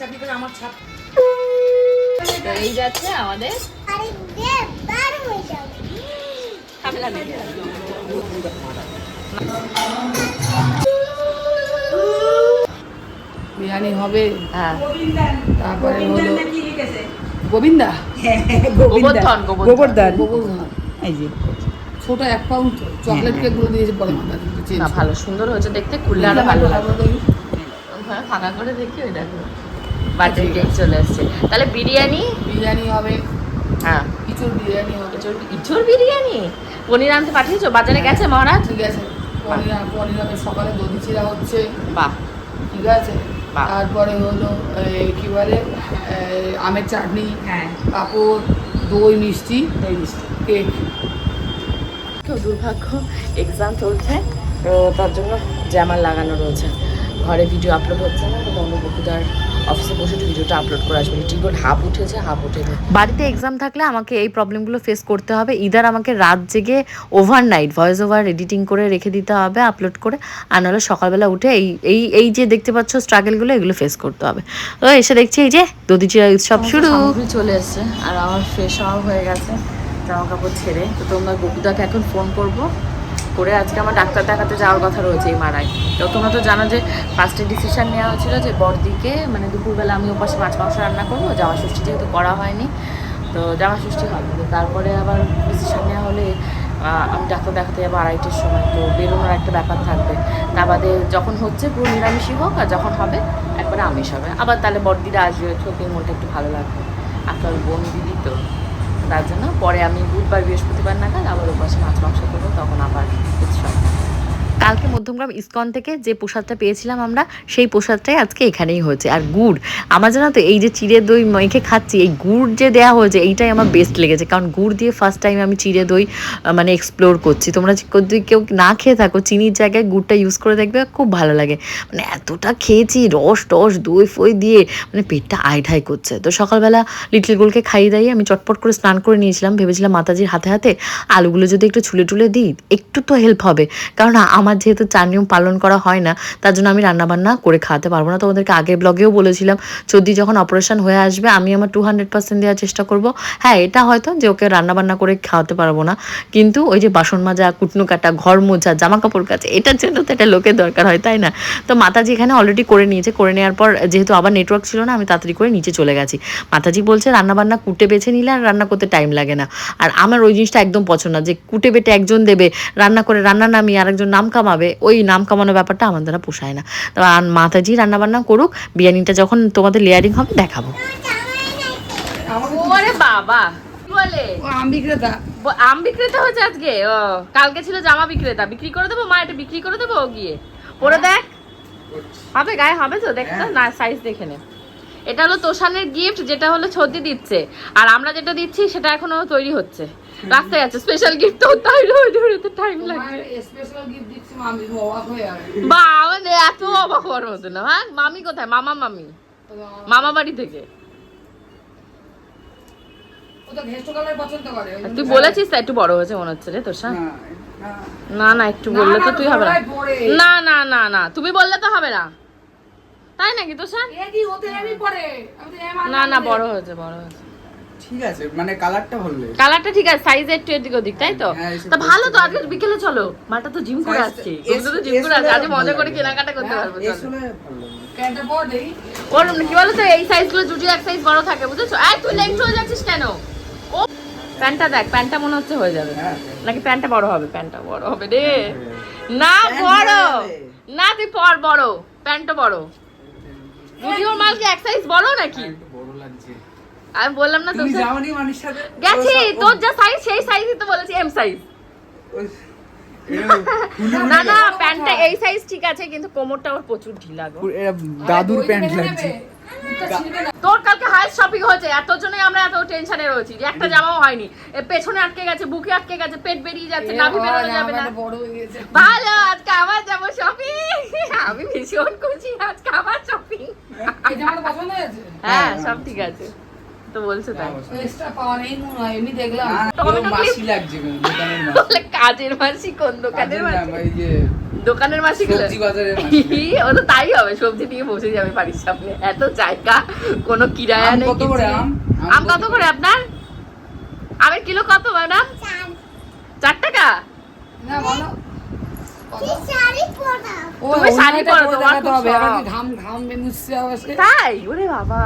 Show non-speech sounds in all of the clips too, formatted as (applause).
চাকরি করে আমার এই যাচ্ছে আমাদের হয়ে। বিরিয়ানি হবে হ্যাঁ। তারপরে হলো গোবিন্দা? গোবর্ধন গোবর্ধন। গোবর্ধন। এই যে। ছোট এক পাউন্ড চকলেট কেকগুলো দিয়েছে মাথা না ভালো সুন্দর হয়েছে দেখতে খুললে আরও ভালো লাগবে হ্যাঁ ফাঁকা করে দেখি ওই দেখো। বার্থডে কেক চলে আসছে তাহলে বিরিয়ানি? বিরিয়ানি হবে। হ্যাঁ। ইঁচড় বিরিয়ানি হবে। ইঁচড় বিরিয়ানি? পনির আনতে পাঠিয়েছো? বাজারে গেছে মহারাজ? ঠিক আছে। পনির পনির হবে। সকালে দধি চিরা হচ্ছে। বাহ। ঠিক আছে। তারপরে হলো কি বলে আমের চাটনি হ্যাঁ। পাঁপড় দই মিষ্টি দই মিষ্টি। কেক। তো দুর্ভাগ্য এক্সাম চলছে। তো তার জন্য জ্যামার লাগানো রয়েছে। ঘরে ভিডিও আপলোড হচ্ছে না তো বকুদার অফিসে বসে ভিডিওটা আপলোড করে আসবে। টিকট হাফ উঠেছে হাফ উঠেছে বাড়িতে এক্সাম থাকলে আমাকে এই প্রবলেমগুলো ফেস করতে হবে। ইদার আমাকে রাত জেগে ওভারনাইট ভয়েস ওভার এডিটিং করে রেখে দিতে হবে আপলোড করে আর নাহলে সকালবেলা উঠে এই এই এই যে দেখতে পাচ্ছ স্ট্রাগলগুলো এগুলো ফেস করতে হবে। তো এসে দেখছি এই যে দধিচিরা উৎসব শুরু। চলে এসছে আর আমার ফ্রেশ হওয়া হয়ে গেছে। জামা কাপড় ছেড়ে, তো তোমরা বকুদাকে এখন ফোন করব। করে আজকে আমার ডাক্তার দেখাতে যাওয়ার কথা রয়েছে এই মারাই তো তোমরা তো জানো যে ফার্স্টে ডিসিশান নেওয়া হয়েছিল যে বড়দিকে মানে দুপুরবেলা আমি ওপাশে মাছ মাংস রান্না করব, জামা ষষ্ঠী যেহেতু করা হয়নি, তো জামা ষষ্ঠী হবে। তো তারপরে আবার ডিসিশান নেওয়া হলে আমি ডাক্তার দেখাতে যাব আড়াইটের সময়। তো বেরোনোর একটা ব্যাপার থাকবে। তা বাদে যখন হচ্ছে পুরো নিরামিষই হোক আর যখন হবে, একবারে আমিষ হবে। আবার তাহলে বড়দিরা আসবে চোখের মনটা একটু ভালো লাগবে। আপনার বোন দিদি তো? তার জন্য। পরে আমি বুধবার বৃহস্পতিবার নাগাদ আবার ওপাশে মাছ মাংস করব, তখন আবার উৎসব। কালকে মধ্যমগ্রাম ইসকন থেকে যে প্রসাদটা পেয়েছিলাম আমরা, সেই প্রসাদটাই আজকে এখানেই হয়েছে। আর গুড়, আমার জানো তো, এই যে চিড়ে দই মেখে খাচ্ছি, এই গুড় যে দেওয়া হয়েছে, এইটাই আমার বেস্ট লেগেছে। কারণ গুড় দিয়ে ফার্স্ট টাইম আমি চিড়ে দই মানে এক্সপ্লোর করছি। তোমরা যদি কেউ না খেয়ে থাকো, চিনির জায়গায় গুড়টা ইউজ করে দেখবে, খুব ভালো লাগে। মানে এতটা খেয়েছি, রস টস, দই ফই দিয়ে মানে পেটটা আই ঠাই করছে। তো সকালবেলা লিটল গোলকে খাইয়ে দাইয়ে আমি চটপট করে স্নান করে নিয়েছিলাম। ভেবেছিলাম মাতাজির হাতে হাতে আলুগুলো যদি একটু ছুলে টুলে দিই, একটু তো হেল্প হবে। কারণ আমার যেহেতু চার নিয়ম পালন করা হয় না, তার জন্য আমি রান্নাবান্না করে খাওয়াতে পারব না। তোমাদেরকে আগের ব্লগেও বলেছিলাম, যদি যখন অপারেশন হয়ে আসবে, আমি আমার টু হান্ড্রেড পার্সেন্ট দেওয়ার চেষ্টা করব। হ্যাঁ এটা হয়তো যে ওকে রান্নাবান্না করে খাওয়াতে পারব না। কিন্তু ওই যে বাসন মাজা, কুটনো কাটা, ঘর মোজা জামা কাপড় কাচা, এটার জন্য তো একটা লোকের দরকার হয়, তাই না? তো মাতাজি এখানে অলরেডি করে নিয়েছে। করে নেওয়ার পর যেহেতু আবার নেটওয়ার্ক ছিল না, আমি তাড়াতাড়ি করে নিচে চলে গেছি। মাতাজি বলছে, রান্নাবান্না কুটে বেছে নিলে আর রান্না করতে টাইম লাগে না। আর আমার ওই জিনিসটা একদম পছন্দ না, যে কুটে বেটে একজন দেবে, রান্না করে রান্না নামিয়ে আরেকজন নাম কামাবে ওই নাম কামানো ব্যাপারটা আমার দ্বারা পোষায় না। তো আর মাতাজি রান্নাবান্না করুক বিরিয়ানিটা যখন তোমাদের লেয়ারিং হবে দেখাবো। ওরে বাবা বলে? আম বিক্রেতা। আম বিক্রেতা হয়েছে আজকে? ও কালকে ছিল জামা বিক্রেতা। বিক্রি করে দেবো? মা এটা বিক্রি করে দেবো গিয়ে? পরে দেখ। হবে গায়ে হবে তো দেখ না সাইজ দেখে নে। এটা হলো তোষানের গিফট যেটা হলো ছর্দি দিচ্ছে। আর আমরা যেটা দিচ্ছি সেটা এখনও তৈরি হচ্ছে। রাস্তায় আছে স্পেশাল গিফট তো হতে হতে টাইম লাগছে স্পেশাল গিফট দিচ্ছি আমি অবাক হয়ে যাবে। বাবা রে, এত অবাক হওয়ার মতো না হ্যাঁ? মামি কোথায়? মামা মামি? মামা বাড়ি থেকে। তুই বলেছিস তো একটু বড় হয়েছে মনে হচ্ছে রে তোর না, না। না না একটু বললে তো তুই হবে না। না না না না তুমি বললে তো হবে না। তাই নাকি তোর না না বড় হয়েছে বড় হয়েছে। ঠিক আছে মানে কালারটা ভালো লেগেছে। কালারটা ঠিক আছে সাইজ একটু এদিক ওদিক তাই তো? হ্যাঁ, তা ভালো তো আজকে বিকেলে চলো। মাটা তো জিম করে আসছে। তো জিম করে আসছে। আজ মজা করে কেনাকাটা করতে হ্যাঁ, পারব ওর কি বলো তো এই সাইজগুলো জুটি এক সাইজ বড় থাকে বুঝেছ? এই তুই লেট হয়ে যাচ্ছিস কেন? ও প্যান্টটা দেখ প্যান্টটা মনে হচ্ছে হয়ে যাবে। হ্যাঁ, নাকি প্যান্টটা বড় হবে? প্যান্টটা বড় হবে রে। না বড়। বড় না তুই পর বড়। প্যান্টটা বড়। জুডিওর মাল কি এক সাইজ বড় নাকি? বড় লাগছে। আমি বললাম না তুমি যাওনি মানির সাথে? গেছি তোর যা সাইজ সেই সাইজই তো বলেছি এম সাইজ না না প্যান্টটা এই সাইজ ঠিক আছে কিন্তু কোমরটা ওর প্রচুর ঢিলা গো। দাদুর প্যান্ট লাগছে। তোর কালকে হাইস্ট শপিং হয়েছে এত জন্যই আমরা এত টেনশনে রয়েছি যে একটা জামাও হয়নি। এ পেছনে আটকে গেছে বুকে আটকে গেছে পেট বেরিয়ে যাচ্ছে নাভি বেরোনো যাবে না। বড় হয়ে গেছে। ভালো আজকে আবার যাব শপিং আমি ভীষণ খুশি আজকে আবার শপিং এই জামাটা পছন্দ হয়েছে? হ্যাঁ সব ঠিক আছে। তো বলছে তাই। এক্সট্রা পাওয়া নেই মনে হয় এমনি দেখলাম। মাসি লাগছে দোকানের মাসি। বলে কাজের মাসি কোন দোকানের মাসি? দোকানের মাসি গুলো? সবজি বাজারের মাসি। ও তো তাই হবে সবজি নিয়ে বসে যাবে বাড়ির সামনে। এত জায়গা কোনো কিরায়া নেই কত করে আম? আম আম কত করে আপনার? আমের কিলো কত ম্যাডাম? চার। টাকা? না বলো তুমি শাড়ি পরো, তোমার খুব হবে এবার কি শখ। ঘাম ঘাম বেমুচ্ছে অবশ্যই তাই? ওরে বাবা।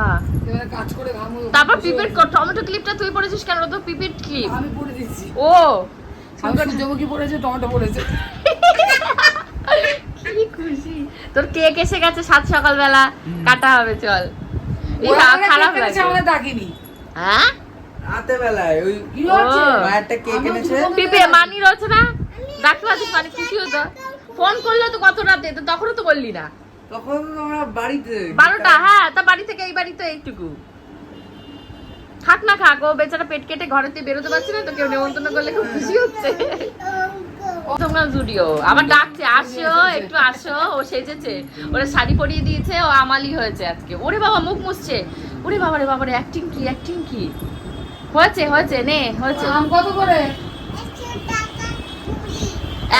এবার কাজ করে ঘাম তারপর পিপেট টমেটো ক্লিপটা তুই পড়েছিস কেন? তো পিপেট ক্লিপ আমি পরে দিচ্ছি ও। আমি সূর্যমুখী পড়েছে টমেটো পড়েছে কি খুশি। তোর কেক এসে গেছে সাত সকালবেলা। কাটা হবে চল। খারাপ কেক এনেছে, লাগে আমাদের ডাকিনি। হ্যাঁ? রাতে বেলায় ওই কি হচ্ছে একটা কেক এনেছে। পিপে মানি রয়েছে না ডাকতে পারছিস মানে খুশি হতো। ফোন করলে তো কত রাতে তো তখনও তো বললি না। তখন আমরা বাড়িতে বারোটা হ্যাঁ তা বাড়ি থেকে এই বাড়ি তো এইটুকু। খাক না খাক ও বেচারা পেট কেটে ঘরে থেকে বেরোতে পারছে না তো কেউ নেমন্তন্ন করলে খুব খুশি হচ্ছে। তোমরা জুডিও আবার ডাকছে আসো একটু আসো ও সেজেছে। ওরা শাড়ি পরিয়ে দিয়েছে ও আমালি হয়েছে আজকে। ওরে বাবা মুখ মুছছে। ওরে বাবা রে বাবা রে অ্যাক্টিং কি অ্যাক্টিং কি? হয়েছে হয়েছে নে হয়েছে। কত করে?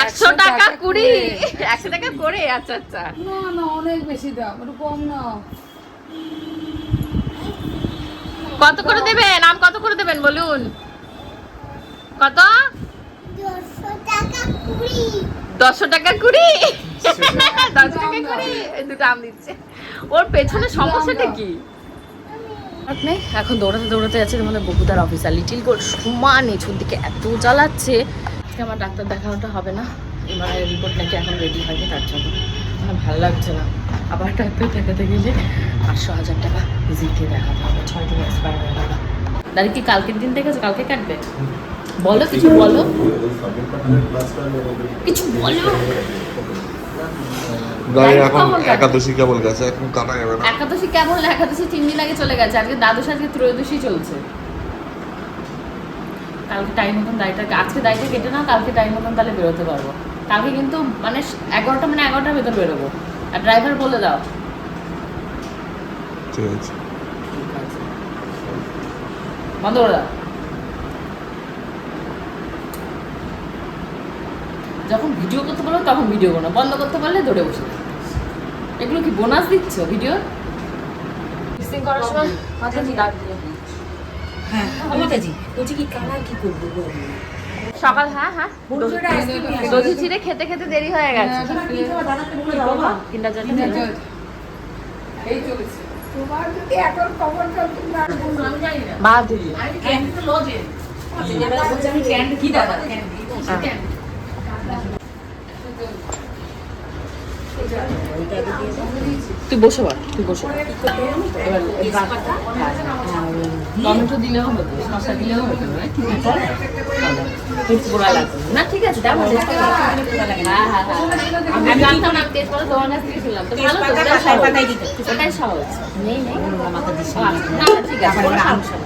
একশো টাকা কুড়ি। একশো টাকা করে আচ্ছা আচ্ছা। না না অনেক বেশি দাম একটু কম না কত করে দেবেন? আম কত করে দেবেন বলুন? কত? দশশো টাকা কুড়ি। দশ টাকা কুড়ি। দুটো আম দিচ্ছে। ওর পেছনে সমস্যাটা কি? নেই এখন দৌড়াতে দৌড়াতে যাচ্ছে আমাদের বকুতার অফিসার লিটিল গোল সমান নিচুর দিকে এত জ্বালাচ্ছে। আজকে আমার ডাক্তার দেখানোটা হবে না। এবার রিপোর্ট নাকি এখন রেডি হয়নি তার জন্য। আমার ভালো লাগছে না। আবার ডাক্তার দেখাতে গেলে আটশো হাজার টাকা দিয়ে দেখাতে হবে ছয় দিন এক্সপায়ার হয়ে গেল। দাদি কি কালকের দিন দেখেছ? কালকে কাটবে? বলো কিছু বলো। কিছু বলো। গায়ে এখন একাদশী কেবল গেছে? এখন কাটা যাবে না। একাদশী কেমন? একাদশী তিন দিন আগে চলে গেছে। আজকে দ্বাদশী আজকে ত্রয়োদশী চলছে। কালকে টাইম মতন দায়টা আজকে দায়টা কেটে না কালকে টাইম মতন তাহলে বেরোতে পারব। কালকে কিন্তু মানে এগারোটা মানে এগারোটার ভেতর বেরোবো। আর ড্রাইভার বলে দাও। ঠিক আছে। বন্ধ করে দাও। যখন ভিডিও করতে বলব তখন ভিডিও করো বন্ধ করতে পারলে দৌড়ে বসে এগুলো কি বোনাস দিচ্ছ ভিডিও করার সময় মাথায় ডাক দিও সকাল হ্যাঁ হ্যাঁ। দধি চিড়ে খেতে খেতে দেরি হয়ে গেছে। তিনটা চারটে এই চলেছে। তোমার যদি এখন খবর চলছে না। বাদ তুই বসে পড় তুই বসে পড়। এবার এবার টমেটো দিলেও হতো শসা দিলেও হতো ঠিক আছে পোড়া লাগবে। না ঠিক আছে দাও হ্যাঁ হ্যাঁ হ্যাঁ। আমি জানতাম না। টেস্ট তোমার কাছ থেকে শুনলাম তো ভালো ওটাই সহজ। নেই নেই। না না ঠিক আছে কোনো সমস্যা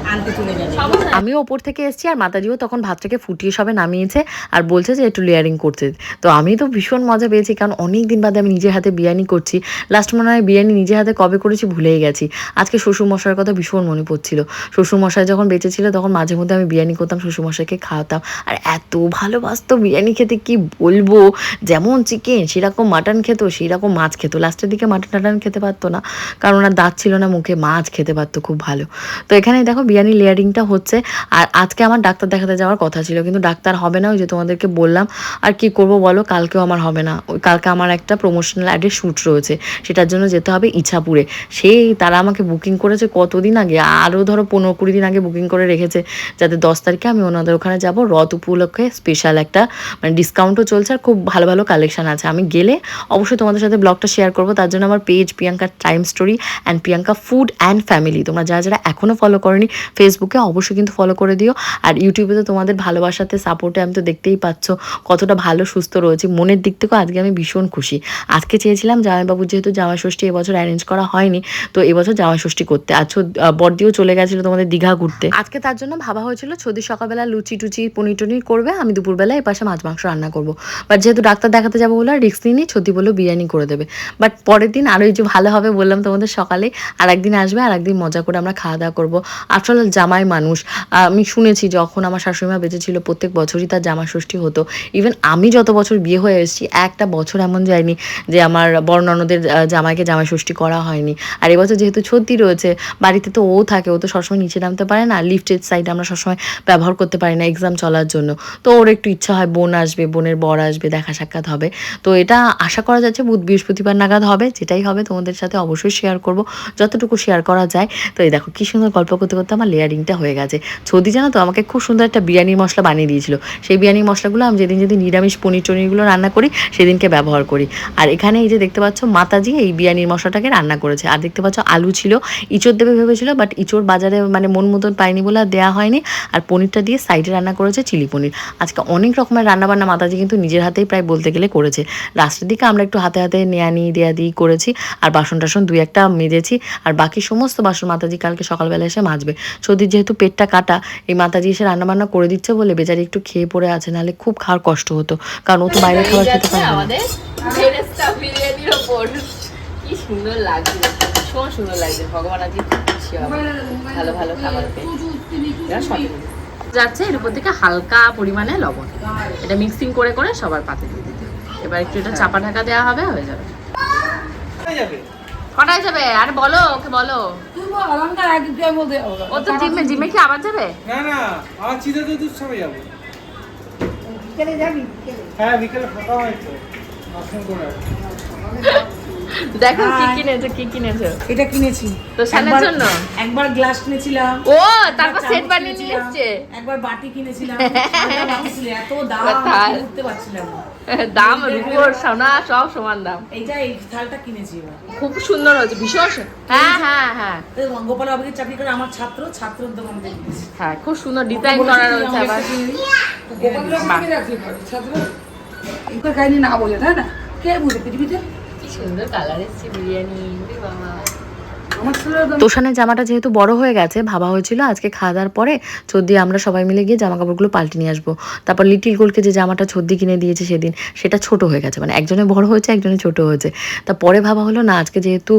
নেই। সমস্যা নেই। আমিও ওপর থেকে এসেছি আর মাতাজিও তখন ভাতটাকে ফুটিয়ে সবে নামিয়েছে আর বলছে যে একটু লেয়ারিং করছে তো আমি তো ভীষণ মজা পেয়েছি কারণ অনেক দিন বাদে আমি নিজের হাতে বিরিয়ানি করছি। লাস্ট মনে হয় বিরিয়ানি নিজের হাতে কবে করেছি ভুলেই গেছি। আজকে শ্বশুরমশাইয়ের কথা ভীষণ মনে পড়ছিল। শ্বশুরমশাই যখন বেঁচে ছিল, তখন মাঝে মধ্যে আমি বিরিয়ানি করতাম, শ্বশুরমশাইকে খাওয়াতাম। আর এত ভালোবাসতো বিরিয়ানি খেতে, কি বলব? যেমন চিকেন সেরকম মাটন খেত, সেরকম মাছ খেত। লাস্টের দিকে মাটন টাটন খেতে পারতো না। কারণ ওনার দাঁত ছিল না, মুখে মাছ খেতে পারতো খুব ভালো। তো এখানে দেখো বিরিয়ানি লেয়ারিংটা হচ্ছে। আর আজকে আমার ডাক্তার দেখাতে যাওয়ার কথা ছিল, কিন্তু ডাক্তার হবে না, ওই যে তোমাদেরকে বললাম। আর কি করব বলো? কালকেও আমার হবে না। ওই কালকে আমার একটা প্রমোশনাল অ্যাডের শ্যুট রয়েছে। সেটার জন্য যেতে হবে ইছাপুরে। সেই তারা আমাকে বুকিং করেছে কতদিন আগে? আরও ধরো পনেরো কুড়ি দিন আগে বুকিং করে রেখেছে। যাতে দশ তারিখে আমি ওনাদের ওখানে যাব। রথ উপলক্ষে স্পেশাল একটা মানে ডিসকাউন্টও চলছে আর খুব ভালো ভালো কালেকশন আছে। আমি গেলে অবশ্যই তোমাদের সাথে ব্লগটা শেয়ার করব। তার জন্য আমার page Priyanka time story and Priyanka food and family তোমরা যারা যারা এখনও ফলো করনি ফেসবুকে অবশ্যই কিন্তু ফলো করে দিও। আর ইউটিউবে তো তোমাদের ভালোবাসাতে সাপোর্টে আমি তো দেখতেই পাচ্ছ কতটা ভালো, সুস্থ রয়েছে। মনের দিক থেকেও আজকে আমি ভীষণ খুশি। আজকে চেয়েছিলাম জামাইবাবুর যেহেতু জামাই ষষ্ঠী এবছর অ্যারেঞ্জ করা হয়নি। তো এবছর জামাই ষষ্ঠী করতে। আর বড়দিও চলে গেছিল তোমাদের দীঘা ঘুরতে। আজকে তার জন্য ভাবা হয়েছিল, ছদি সকালবেলা লুচি টুচি, পনির টনির করবে, আমি দুপুরবেলা এই পাশে মাছ মাংস রান্না করব। বাট যেহেতু ডাক্তার দেখাতে যাব বলে রিস্ক নিয়ে ছদি বলল বিরিয়ানি করে দেবে। বাট পরের দিন আরও যে ভালো হবে বললাম তোমাদের সকালে আর একদিন আসবে আর একদিন মজা করে আমরা খাওয়া দাওয়া করব। আসলে জামাই মানুষ। আমি শুনেছি যখন আমার শাশুড়িমা বেঁচে ছিল, প্রত্যেক বছরই তার জামা ষষ্ঠী হতো। ইভেন আমি যত বছর বিয়ে হয়ে এসেছি, একটা বছর এমন যায়নি যে আমার বর্ণনদের জামাইকে জামা জামাই ষষ্ঠী করা হয়নি। আর এবছর যেহেতু সত্যি রয়েছে, বাড়িতে তো ও থাকে, ও তো সবসময় নিচে নামতে পারে না লিফটের সাইড আমরা সবসময় ব্যবহার করতে পারি না এক্সাম চলার জন্য। তো ওর একটু ইচ্ছা হয়, বোন আসবে, বোনের বর আসবে, দেখা সাক্ষাৎ হবে। তো এটা আশা করা যাচ্ছে, বুধ বৃহস্পতিবার নাগাদ হবে, যেটাই হবে তোমাদের সাথে অবশ্যই শেয়ার করব। যতটুকু শেয়ার করা যায়, তো এই দেখো কি সুন্দর গল্প করতে করতে আমার লেয়ারিংটা হয়ে গেছে। ছদি জানো তো, আমাকে খুব সুন্দর একটা বিরিয়ানির মশলা বানিয়ে দিয়েছিল। সেই বিরিয়ানির মশলাগুলো আমি যেদিন যেদিন নিরামিষ পনির টনিরগুলো রান্না করি, সেদিনকে ব্যবহার করি। আর এখানে এই যে দেখতে পাচ্ছ, মাতাজি এই বিরিয়ানির মশলাটাকে রান্না করেছে। আর দেখতে পাচ্ছ, আলু ছিল, ইঁচড় দেবে ভেবেছিল বাট ইঁচড় বাজারে মানে মন মতন পাইনি বলে আর দেওয়া হয়নি। আর পনিরটা দিয়ে সাইডে রান্না করেছে চিলি পনির। আজকে অনেক রকমের রান্নাবান্না মাতাজি কিন্তু নিজের হাতেই প্রায় বলতে গেলে করেছে। লাস্টের দিকে আমরা একটু হাতে হাতে নেয়া নিয়ে দেয়া দিই করেছি, আর বাসন টাসন দুই একটা মেজেছি, আর বাকি সমস্ত বাসন মাতাজি কালকে সকালবেলা এসে মাজবে। সর্দির যেহেতু পেটটা কাটা, এই মাতাজি এসে রান্নাবান্না করে দিচ্ছে বলে বেচারি একটু খেয়ে পড়ে আছে, নাহলে খুব খাওয়ার কষ্ট হতো। কারণ ও তো বাইরে খাবার খেতে পারে না। কি সুন্দর লাগছে ভীষণ সুন্দর লাগছে। ভগবান আজকে খুব খুশি হবে। ভালো ভালো খাবার পেয়ে। যাচ্ছে এর উপর থেকে হালকা পরিমাণে লবণ। এটা মিক্সিং করে করে সবার পাতে দিয়ে দিতে এবার একটু এটা চাপা ঢাকা দেওয়া হবে হয়ে যাবে। কটায় যাবে? আরে বলো ওকে বলো। ও তো জিমে জিমে কি আবার যাবে? না না আমার চিন্তা তো দূর সময় যাব। বিকেলে যাবি? হ্যাঁ বিকেলে ফাঁকা হয়তো দর্শন করে দেখো কি কিনেছো কি কিনেছো? এটা কিনেছি। তো জন্য? একবার গ্লাস কিনেছিলাম। ও তারপর সেট বানিয়ে নিয়ে এসছে। একবার বাটি কিনেছিলাম। এত দাম। উঠতে পারছিলাম না। দাম রূপোর সোনা সব সমান দাম। এইটা এই থালটা কিনেছি খুব সুন্দর হয়েছে ভীষণ হ্যাঁ হ্যাঁ হ্যাঁ। গোপাল বাবুকে চাকরি করে আমার ছাত্র ছাত্রর দোকান থেকে হ্যাঁ খুব সুন্দর ডিজাইন করা রয়েছে আবার। এগুলো খাইনি না বলে তাই না? কে বুঝে পৃথিবীতে? কি সুন্দর কালার এসছে বিরিয়ানি। বাবা তোষানের জামাটা যেহেতু বড় হয়ে গেছে, ভাবা হয়েছিল আজকে খাওয়া দাওয়ার পরে চোদ্দি আমরা সবাই মিলে গিয়ে জামা কাপড়গুলো পাল্টে নিয়ে আসব। তারপর লিটিল গোলকে যে জামাটা চোদ্দি কিনে দিয়েছে সেদিন, সেটা ছোট হয়ে গেছে মানে একজনে বড় হয়েছে, একজনে ছোট হয়েছে। তা পরে ভাবা হলো, না, আজকে যেহেতু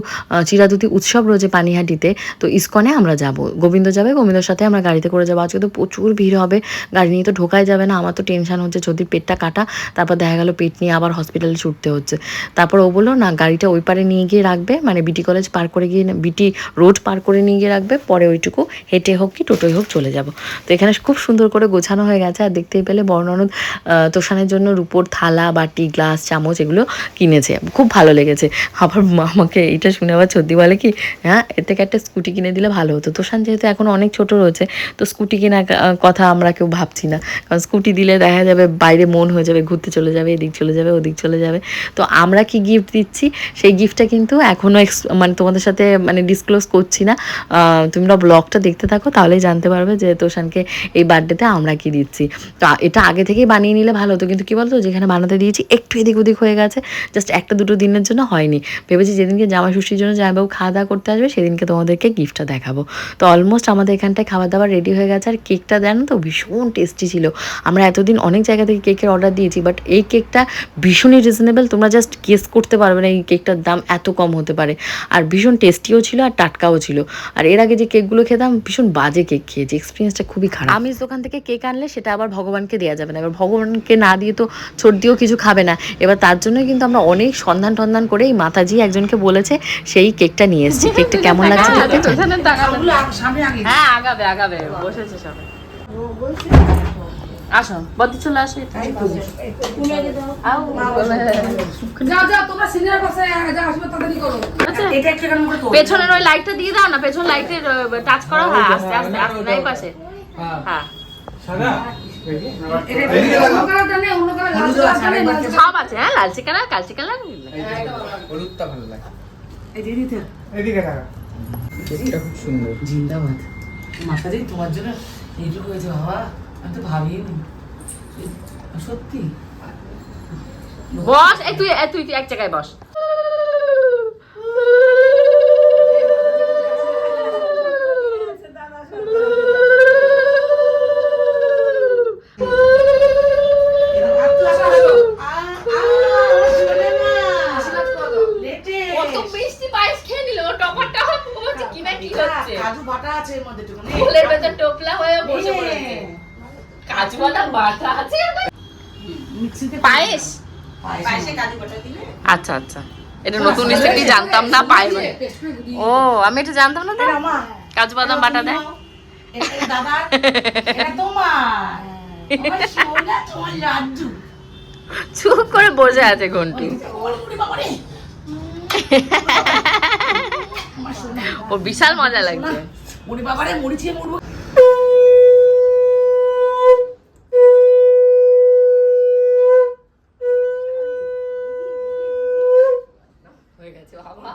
চিরাদুতি উৎসব রয়েছে পানিহাটিতে, তো ইস্কনে আমরা যাব। গোবিন্দ যাবে, গোবিন্দর সাথে আমরা গাড়িতে করে যাব। আজকে তো প্রচুর ভিড় হবে, গাড়ি নিয়ে তো ঢোকাই যাবে না, আমার তো টেনশন হচ্ছে যদি পেটটা কাটা, তারপর দেখা গেল পেট নিয়ে আবার হসপিটালে ছুটতে হচ্ছে। তারপর ও বলল, না, গাড়িটা ওই পারে নিয়ে গিয়ে রাখবে মানে বিটি কলেজ পার করে গিয়ে বিটি রোড পার করে নিয়ে গিয়ে রাখবে, পরে ওইটুকু হেঁটে হোক কি টোটোয় হোক চলে যাব। তো এখানে খুব সুন্দর করে গোছানো হয়ে গেছে, আর দেখতেই পেলে বর্ণনদ তোষানের জন্য রুপোর থালা, বাটি, গ্লাস, চামচ এগুলো কিনেছে। খুব ভালো লেগেছে। আবার আমাকে এইটা শুনে আবার সর্দি বলে কি হ্যাঁ এর থেকে একটা স্কুটি কিনে দিলে ভালো হতো। তোষান যেহেতু এখন অনেক ছোট রয়েছে, তো স্কুটি কেনার কথা আমরা কেউ ভাবছি না। কারণ স্কুটি দিলে দেখা যাবে বাইরে মন হয়ে যাবে, ঘুরতে চলে যাবে, এদিক চলে যাবে, ওদিক চলে যাবে। তো আমরা কি গিফট দিচ্ছি? সেই গিফটটা কিন্তু এখনও মানে তোমাদের সাথে মানে ডিসক্লোজ করছি না। তোমরা ব্লগটা দেখতে থাকো, তাহলেই জানতে পারবে যে তোষানকে এই বার্থডেতে আমরা কি দিচ্ছি। তো এটা আগে থেকেই বানিয়ে নিলে ভালো হতো। কিন্তু কি বলতো, যেখানে বানাতে দিয়েছি, একটু এদিক ওদিক হয়ে গেছে। জাস্ট একটা দুটো দিনের জন্য হয়নি। ভেবেছি যেদিনকে জামা ষষ্ঠীর জন্য জামাইবাবু খাওয়া দাওয়া করতে আসবে, সেদিনকে তোমাদেরকে গিফটটা দেখাবো। তো অলমোস্ট আমাদের এখানটায় খাবার দাবার রেডি হয়ে গেছে। আর কেকটা দেন তো, ভীষণ টেস্টি ছিল। আমরা এতদিন অনেক জায়গা থেকে কেকের অর্ডার দিয়েছি বাট এই কেকটা ভীষণই রিজনেবল তোমরা জাস্ট গেস করতে পারবে না এই কেকটার দাম এত কম হতে পারে। আর ভীষণ টেস্টিও ছিল আর টাটকাও ছিল। আর এর আগে যে কেকগুলো খেতাম ভীষণ বাজে কেক খেয়েছি এক্সপিরিয়েন্সটা খুবই খারাপ। আমি দোকান থেকে কেক আনলে সেটা আবার ভগবানকে দেওয়া যাবে না। এবার ভগবানকে না দিয়ে তো সর্দিও কিছু খাবে না। এবার তার জন্যই কিন্তু আমরা অনেক সন্ধান টন্ধান করে এই মাতাজি একজনকে বলেছে সেই কেকটা নিয়ে এসেছি। কেকটা কেমন লাগছে হ্যাঁ আগাবে আগাবে। বসেছে সবাই। আসো বদি চলে আসো যাও যাও তোমরা সিনিয়র বসে যা আসবে তাড়াতাড়ি করো। আচ্ছা। পেছনের ওই লাইটটা দিয়ে দাও না পেছন লাইটের টাচ করো। হ্যাঁ আস্তে আস্তে আস্তে নাই পাশে হ্যাঁ। নেই লাল সব আছে হ্যাঁ লালচে কালার কালচে কালার হলুদটা ভালো লাগে। এই এদিকে খুব সুন্দর। জিন্দাবাদ। তোমার জন্য এইটুকু হয়েছে বাবা। বস এই তুই তুই এক জায়গায় বস। আচ্ছা আচ্ছা। এটা নতুন রেসিপি জানতাম না পেস্ট ও আমি এটা জানতাম না তো? কাজু বাদাম বাটা দেয়? চুপ করে বসে আছে ঘন্টি। (laughs) ও বিশাল মজা লাগছে ওরে বাবা রে মরিচিয়ে মরবো হয়ে গেছে বাবা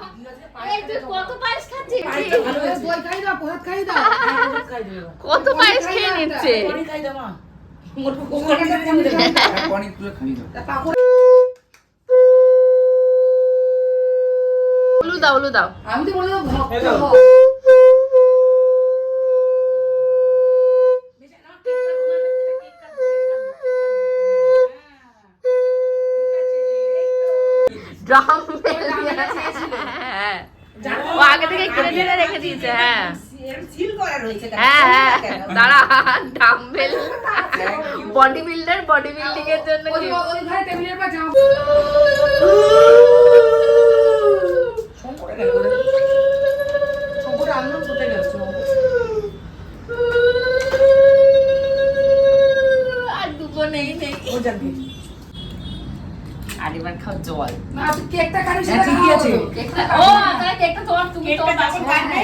কত পায়েস খাচ্ছিস পায়েসটা ভালো হয়েছে। দই খাই দাও প্রসাদ খাই দাও হ্যাঁ, প্রসাদ খাই দাও এবার। কত পায়েস খেয়ে নিচ্ছে উলু দাও উলু দাও আমি তো বলে দাও। ড্রাম হ্যাঁ আগে থেকে কিনে রেখে দিয়েছে হ্যাঁ হ্যাঁ হ্যাঁ বডি বিল্ডার বডি বিল্ডিং আর দুটো নেই নেই ও যাবে আর এবার খাও জল না তুই কেকটা না ঠিকই আছে। ও তাহলে কেকটা তোমার তুমি তো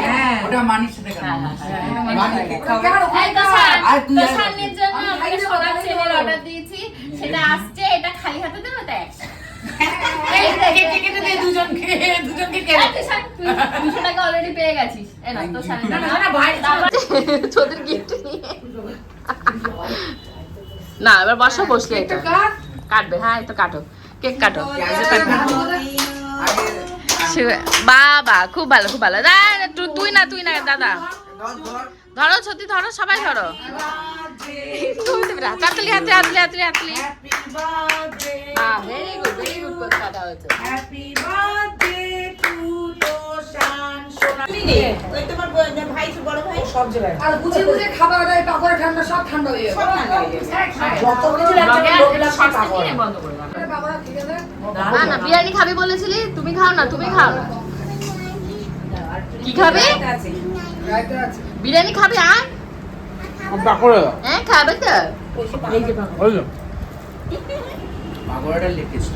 হ্যাঁ। ওটা মানির সাথে হ্যাঁ, হ্যাঁ, হ্যাঁ। কেক খাবে এই তো আর তুই স্যারের জন্য আমি চেনের অর্ডার দিয়েছি সেটা আসছে এটা খালি হাতে দেবো তাই স্যারের না এবার বসো বসলে কাটবে হ্যাঁ তো কাটো। কেক কাটো। বাবা খুব ভালো খুব ভালো। তুই না তুই না দাদা। ধরো সত্যি ধরো সবাই ধরো। তুমি হাতে হাতলি হাতলি হাতলি happy birthday very good very good কথা হয়েছে হ্যাপি বার্থডে টু তোষান সোনা ওই তোমার ভাই বড় ভাই। সব জায়গায়। আর গুছিয়ে গুছিয়ে খাবার ওটাই পাকড়ে ঠান্ডা সব ঠান্ডা হয়ে যাবে। সব ঠান্ডা হয়ে যাবে। যত কিছু লাগছে লোক আর লাগছে শর্টসটা পাকড় নিয়ে বন্ধ করে না না বিরিয়ানি খাবি বলেছিলি তুমি খাও না তুমি খাও। কি খাবে? বিরিয়ানি খাবে আর হ্যাঁ খাবে তো। পাকড়াটা লেটেস্ট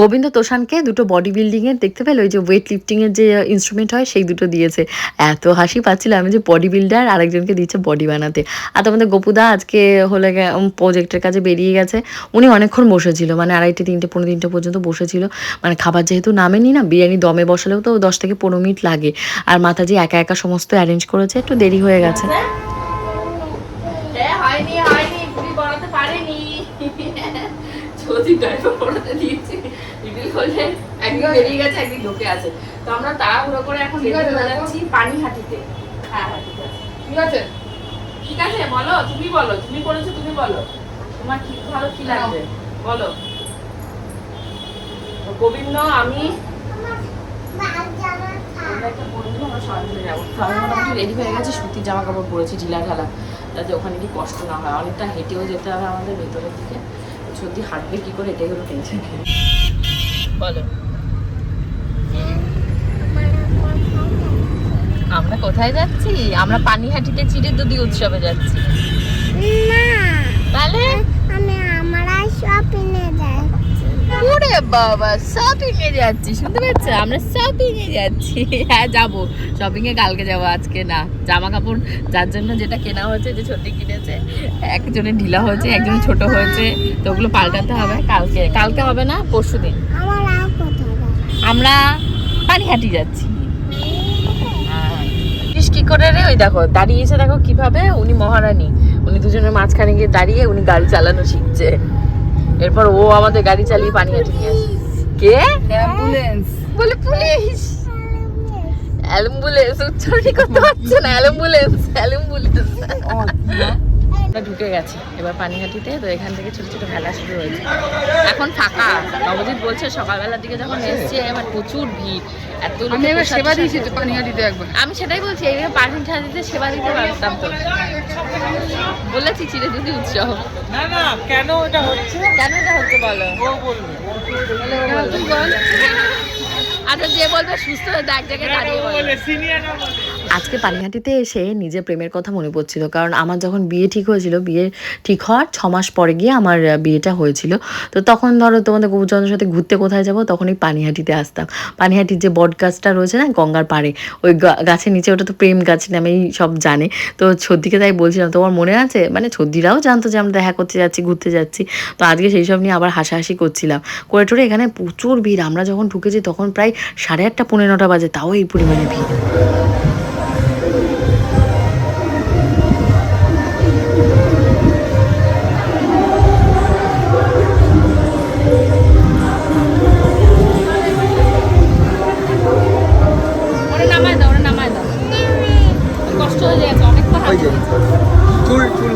গোবিন্দ তোষানকে দুটো বডি বিল্ডিং এর দেখতে পেল? ওই যে ওয়েট লিফটিং এর যে ইনস্ট্রুমেন্ট হয় সেই দুটো দিয়েছে। এত হাসি পাচ্ছিল আমি যে বডি বিল্ডার আরেকজনকে দিচ্ছে বডি বানাতে। আর তোমাদের গোপুদা আজকে হলে প্রজেক্টের কাজে বেরিয়ে গেছে। উনি অনেকক্ষণ বসেছিল মানে আড়াইটে তিনটে পনেরো তিনটে পর্যন্ত বসেছিল। মানে খাবার যেহেতু নামেনি না বিরিয়ানি দমে বসালেও তো দশ থেকে পনেরো মিনিট লাগে। আর মাতাজি একা একা সমস্ত অ্যারেঞ্জ করেছে একটু দেরি হয়ে গেছে হ্যাঁ হয়নি হয়নি পুরি বানাতে পারেনি যদি ড্রাইভার দিয়েছি। ইডলি হলে একদিন বেরিয়ে গেছে একদিন ঢুকে আছে। তো আমরা তাড়াহুড়ো করে এখন ঠিক আছে, রেডি দেখো। যাচ্ছি পানিহাটিতে। হ্যাঁ ঠিক ঠিক আছে। ঠিক আছে বলো তুমি বলো তুমি করেছ তুমি বলো। তোমার কি ভালো কি লাগবে? বলো। গোবিন্দ আমি রেডি হয়ে গেছি সুতির জামা কাপড় পরেছি ঢিলা ঢালা যাতে ওখানে কি কষ্ট না হয়। অনেকটা হেঁটেও যেতে হবে আমাদের ভেতরের দিকে। সত্যি হাঁটবে কি করে? এটাই হলো টেনশন বলো। আমরা কোথায় যাচ্ছি? আমরা পানিহাটিতে চিড়ে দুদি উৎসবে যাচ্ছি। না। তাহলে? আমি আমরা শপিং এ যাচ্ছি। ওরে বাবা শপিং এ যাচ্ছি শুনতে পাচ্ছ? আমরা শপিং এ যাচ্ছি। হ্যাঁ যাব। শপিং এ কালকে যাব আজকে না। জামা কাপড় যার জন্য যেটা কেনা হয়েছে যে ছোট কিনেছে একজনের ঢিলা হয়েছে একজনের ছোট হয়েছে তো ওগুলো পাল্টাতে হবে কালকে। কালকে হবে না পরশু দিন। আমার পানিহাটি যাচ্ছি। কি করে রে? ওই দেখো দাঁড়িয়েছে দেখো কীভাবে উনি মহারানী। উনি দুজনের মাঝখানে গিয়ে দাঁড়িয়ে উনি গাড়ি চালানো শিখছে। এরপর ও আমাদের গাড়ি চালিয়ে পানি নিয়ে আসে। কে? অ্যাম্বুলেন্স বলে পুলিশ। অ্যাম্বুলেন্স উচ্চারণই করতে পারছে না। Ambulance ambulance. আমরা ঢুকে গেছি। এবার পানিহাটিতে তো এখান থেকে ছোট ছোট মেলা শুরু হয়েছে। এখন ফাঁকা। নবজিৎ বলছে সকালবেলার দিকে যখন এসছে আমার প্রচুর ভিড়। এত আমি এবার সেবা দিয়েছি তো। পানিহাটিতে একবার। আমি সেটাই বলছি এই পার্কিং দিতে সেবা দিতে পারতাম তো। বলেছি চিরে দুধি উৎসব না না কেন এটা হচ্ছে? কেন এটা হচ্ছে বলো? ও বলবে। বলে আচ্ছা যে বলবে সুস্থ হয়ে এক জায়গায় দাঁড়িয়ে বলবে সিনিয়ররা বলে। আজকে পানিহাটিতে এসে নিজের প্রেমের কথা মনে পড়ছিল। কারণ আমার যখন বিয়ে ঠিক হয়েছিল, বিয়ে ঠিক হওয়ার ছ মাস পরে গিয়ে আমার বিয়েটা হয়েছিল। তো তখন ধরো তোমাদের গোপুচন্দ্রের সাথে ঘুরতে কোথায় যাব তখন এই পানিহাটিতে আসতাম। পানিহাটির যে বট গাছটা রয়েছে না, গঙ্গার পাড়ে, ওই গাছের নিচে, ওটা তো প্রেম গাছ নামেই সব জানে। তো ছদ্দিকে তাই বলছিলাম, তোমার মনে আছে? মানে ছদ্দিরাও জানতো যে আমরা দেখা করতে যাচ্ছি, ঘুরতে যাচ্ছি। তো আজকে সেই সব নিয়ে আবার হাসাহাসি করছিলাম। করে টোরে এখানে প্রচুর ভিড়। আমরা যখন ঢুকেছি, তখন প্রায় সাড়ে আটটা পনেরো নটা বাজে। তাও এই পরিমাণে ভিড়।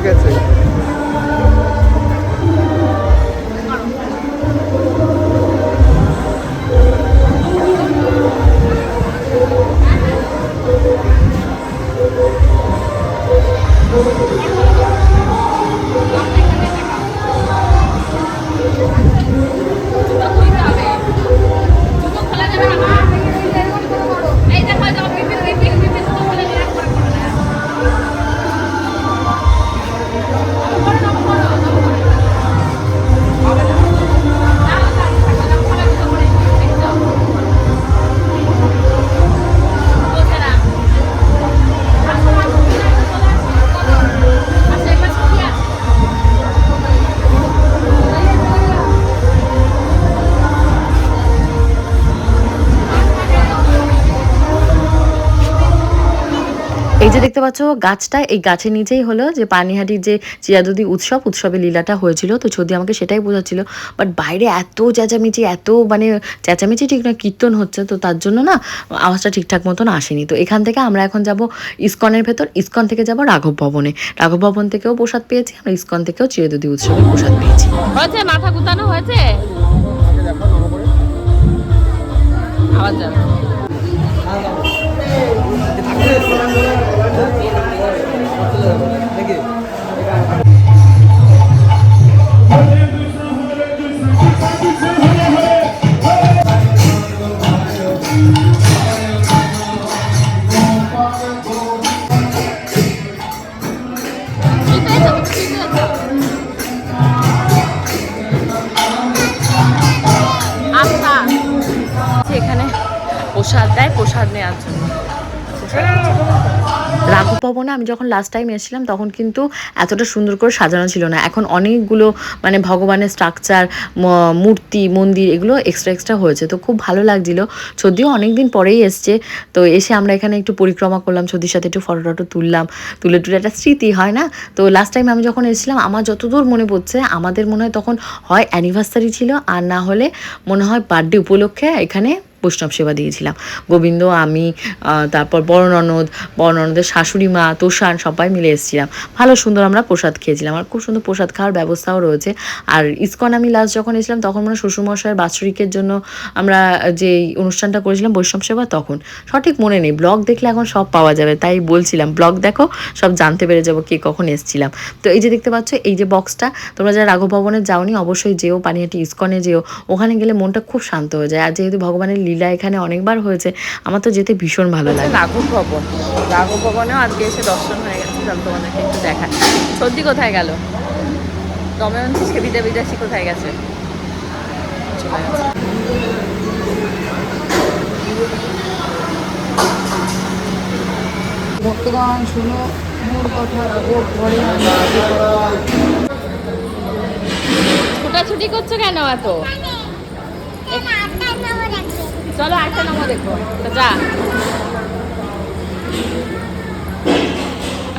গেছে। পাচ্ছ গাছটা এই গাছের নিচেই হলো যে পানিহাটির যে চিয়াদুদি উৎসব উৎসবের লীলাটা হয়েছিল। তো যদি আমাকে সেটাই বোঝাচ্ছিল বাট বাইরে এত চেঁচামেচি, এত মানে চেঁচামেচি ঠিক না কীর্তন হচ্ছে, তো তার জন্য না আওয়াজটা ঠিকঠাক মতন আসেনি। তো এখান থেকে আমরা এখন যাব ইস্কনের ভেতর। ইস্কন থেকে যাব রাঘব ভবনে। রাঘব ভবন থেকেও প্রসাদ পেয়েছি, আমরা ইস্কন থেকেও চিরদুদি উৎসবের প্রসাদ পেয়েছি। মাথা গুতানো হয়েছে? আবার যাবে প্রসাদ দেয় প্রসাদ নেওয়ার জন্য। রাঘব ভবনে আমি যখন লাস্ট টাইম এসেছিলাম তখন কিন্তু এতটা সুন্দর করে সাজানো ছিল না। এখন অনেকগুলো মানে ভগবানের স্ট্রাকচার মূর্তি মন্দির এগুলো এক্সট্রা এক্সট্রা হয়েছে। তো খুব ভালো লাগছিল। যদিও অনেক দিন পরেই এসছে। তো এসে আমরা এখানে একটু পরিক্রমা করলাম ছদির সাথে একটু ফটো টটো তুললাম। তুলে তুলে একটা স্মৃতি হয় না? তো লাস্ট টাইম আমি যখন এসেছিলাম আমার যতদূর মনে পড়ছে আমাদের মনে হয় তখন হয় অ্যানিভার্সারি ছিল। আর না হলে মনে হয় বার্থডে উপলক্ষে এখানে বৈষ্ণব সেবা দিয়েছিলাম। গোবিন্দ, আমি তারপর বড় ননদের শাশুড়ি মা, তোষান, সবাই মিলে এসেছিলাম। ভালো সুন্দর আমরা প্রসাদ খেয়েছিলাম আর খুব সুন্দর প্রসাদ খাওয়ার ব্যবস্থাও রয়েছে। আর ইস্কন আমি লাস্ট যখন এসেছিলাম, তখন মানে শ্বশুরমশাইয়ের বাৎসরিকের জন্য আমরা যে অনুষ্ঠানটা করেছিলাম, বৈষ্ণব সেবা, তখন। সঠিক মনে নেই। ব্লগ দেখলে এখন সব পাওয়া যাবে, তাই বলছিলাম, ব্লগ দেখো, সব জানতে পেরে যাব কে কখন এসেছিলাম। তো এই যে দেখতে পাচ্ছ, এই যে বক্সটা তোমরা যারা রাঘব ভবনে যাওনি, অবশ্যই যেও, পানিহাটি ইস্কনে যেও। ওখানে গেলে মনটা খুব শান্ত হয়ে যায়। আর যেহেতু ভগবানের লীলা এখানে অনেকবার হয়েছে আমার তো যেতে ভীষণ ভালো লাগে। রাঘব ভবন। রাঘব ভবনেও আজকে এসে দর্শন হয়ে গেছে চল তোমাদেরকে একটু দেখায় সর্দি কোথায় গেল? দময়ন্তী সেবিতা বিদাসী কোথায় গেছে? চলে গেছে। ভক্তগণ শুনো মোর কথা ঘরে। ছুটাছুটি করছ কেন এত? চলো একটা নামো দেখো। তো যা।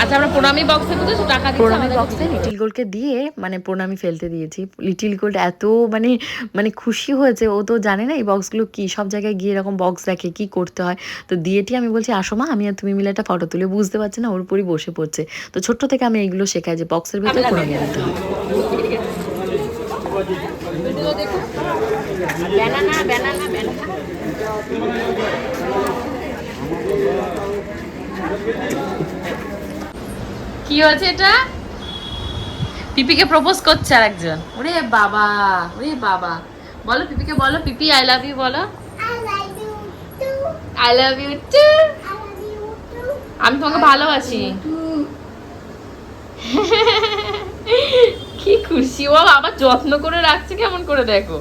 আচ্ছা আমরা প্রণামী বক্সে বুঝেছ টাকা দিচ্ছি প্রণামী বক্সে লিটিল গোল্ডকে দিয়ে মানে প্রণামী ফেলতে দিয়েছি। লিটিল গোল্ড এত মানে মানে খুশি হয়েছে। ও তো জানে না এই বক্সগুলো কি। সব জায়গায় গিয়ে এরকম বক্স রাখে কি করতে হয়। তো দিয়েটি আমি বলছি আসো মা আমি আর তুমি মিলে একটা ফটো তুলে। বুঝতে পারছি না ওর উপরই বসে পড়ছে। তো ছোট্ট থেকে আমি এইগুলো শেখাই যে বক্সের ভেতরে প্রণামী দিতে হয়। ব্যানানা ব্যানানা ব্যানানা কি হয়েছে এটা পিপিকে প্রপোজ করছে আর একজন ওরে বাবা ওরে বাবা বলো পিপিকে বলো পিপি আই লাভ ইউ বলো. I love you too. আমি তোমাকে ভালোবাসি কি খুশি ও আবার যত্ন করে রাখছে কেমন করে দেখো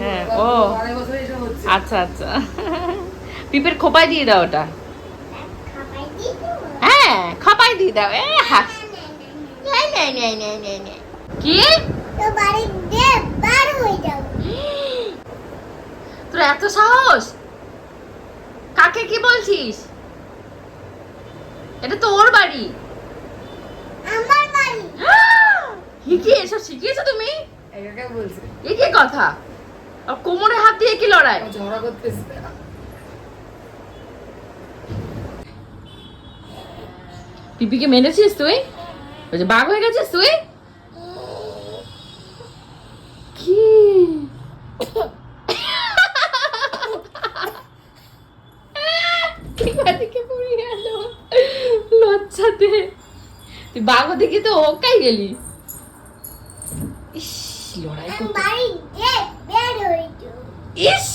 হ্যাঁ, ও। আচ্ছা আচ্ছা। পিপের খোপায় দিয়ে দাও ওটা। খাবার দিই তো? হ্যাঁ খপায় দিয়ে দাও। এ হাস নাই, নাই, নাই, নাই, নাই, নাই। কি? তো বাড়ি দিয়ে বার হয়ে যাও তোর এত সাহস? কাকে কি বলছিস? এটা তো ওর বাড়ি। আমার বাড়ি। কি কি এসব শিখিয়েছো তুমি? এটাকে বলছে। এ কি কথা। আর কোমরে হাত দিয়ে কি লড়াই? ঝগড়া করতেছে। পিপিকে মেরেছিস তুই? ওই যে বাঘ হয়ে গেছিস তুই? কি? লজ্জাতে। তুই বাঘ দেখি তো ওকাই গেলি। ইস লড়াই আমি করতে বাড়ি দিয়ে বের হয়ে যাও ইস!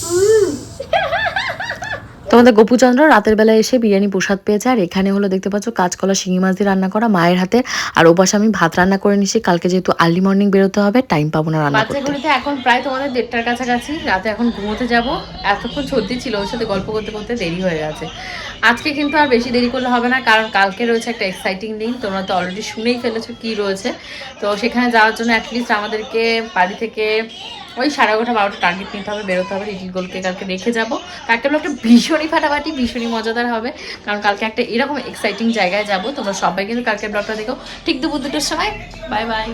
(laughs) তোমাদের গোপুচন্দ্র রাতের বেলা এসে বিরিয়ানি প্রসাদ পেয়েছে আর এখানে হলো দেখতে পাচ্ছ কাঁচকলা শিঙি মাছ দিয়ে রান্না করা মায়ের হাতে আর ওপাশে আমি ভাত রান্না করে নিছি কালকে যেহেতু আর্লি মর্নিং বেরোতে হবে টাইম পাবো না রান্না করতে। এখন প্রায় তোমাদের দেড়টার কাছাকাছি রাতে এখন ঘুমোতে যাব। এতক্ষণ সর্দি ছিল ওর সাথে গল্প করতে করতে দেরি হয়ে গেছে। আজকে কিন্তু আর বেশি দেরি করলে হবে না কারণ কালকে রয়েছে একটা এক্সাইটিং দিন তোমরা তো অলরেডি শুনেই ফেলেছো কি রয়েছে। তো সেখানে যাওয়ার জন্য অ্যাটলিস্ট আমাদেরকে বাড়ি থেকে ওই সারা এগারোটা বারোটা টার্গেট নিতে হবে, বেরোতে হবে রিটিল গোলকে কালকে রেখে যাব। কালকে ব্লগটা ভীষণই ফাটাফাটি, ভীষণই মজাদার হবে। কারণ কালকে একটা এরকম এক্সাইটিং জায়গায় যাব, তোমরা সবাই কিন্তু কালকে ব্লগটা দেখো। ঠিক দুপুর দুটোর সময়। Bye bye